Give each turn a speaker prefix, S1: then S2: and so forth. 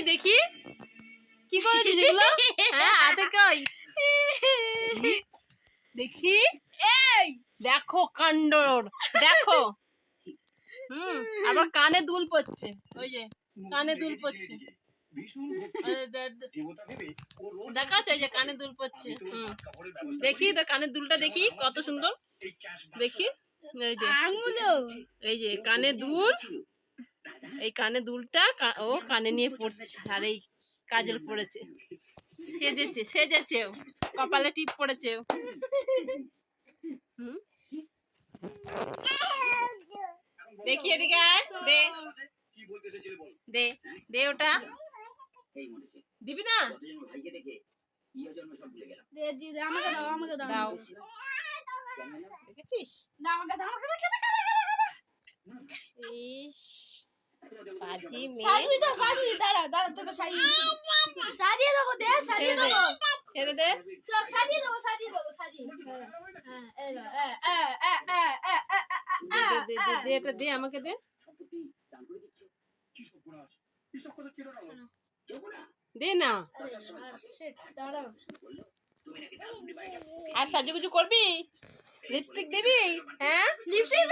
S1: এই দেখি? কি করেছিস এগুলো? হ্যাঁ হাতে কই? দেখি।
S2: এই!
S1: দেখো কাণ্ডর দেখো। হুম আবার কানে দুল পড়ছে ওই যে কানে দুল পড়ছে। দেখা যাচ্ছে ওই যে কানে দুল পড়ছে হুম। দেখি তো কানের দুলটা দেখি কত সুন্দর। দেখি এই যে। এই যে কানে দুল এই কানে দুলটা কা- ও কানে নিয়ে পড়ছে আর এই কাজল পড়েছে। সেজেছে সেজেছে ও। কপালে টিপ পড়েছে ও। হুম? দেখি এদিকে দে। দে দে ওটা। দিবি না?
S2: দাও
S1: দেখেছিস? পাজি মেয়ে
S2: তো সাজবি দাঁড়া দাঁড়া তোকে সাজিয়ে দেবো দে সাজিয়ে দেবো
S1: ছেড়ে দে
S2: চল সাজিয়ে দেবো সাজিয়ে দেবো
S1: দে এটা দে আমাকে দে দে না
S2: আর
S1: সাজুগুজু করবি লিপস্টিক দিবি হ্যাঁ
S2: লিপস্টিক